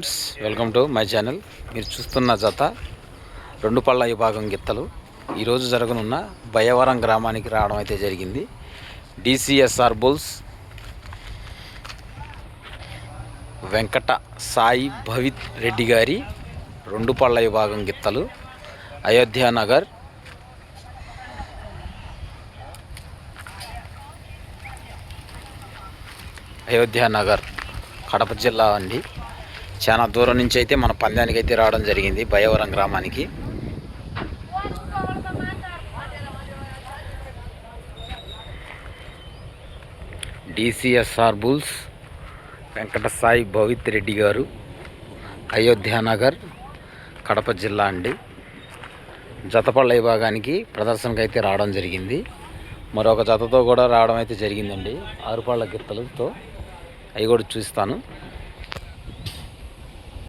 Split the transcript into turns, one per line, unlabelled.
Friends welcome to my channel. మీరు చూస్తున్న జత రెండు పళ్ళ విభాగం గిత్తలు. ఈరోజు జరగనున్న భయవరం గ్రామానికి రావడం అయితే జరిగింది. డిసిఎస్ఆర్ బుల్స్ వెంకట సాయి భవిత్ రెడ్డి గారి రెండు పళ్ళ విభాగం గిత్తలు. అయోధ్యానగర్ అయోధ్యానగర్ కడప జిల్లా అండి. చాలా దూరం నుంచి అయితే మన పందానికి అయితే రావడం జరిగింది భయవరం గ్రామానికి. డిసిఎస్ఆర్ బుల్స్ వెంకటసాయి భవిత్ రెడ్డి గారు అయోధ్యానగర్ కడప జిల్లా అండి. జతపళ్ళ విభాగానికి ప్రదర్శనకు అయితే రావడం జరిగింది. మరొక జతతో కూడా రావడం అయితే జరిగిందండి. ఆరుపాళ్ళ గిత్తలతో అవి కూడా చూస్తాను.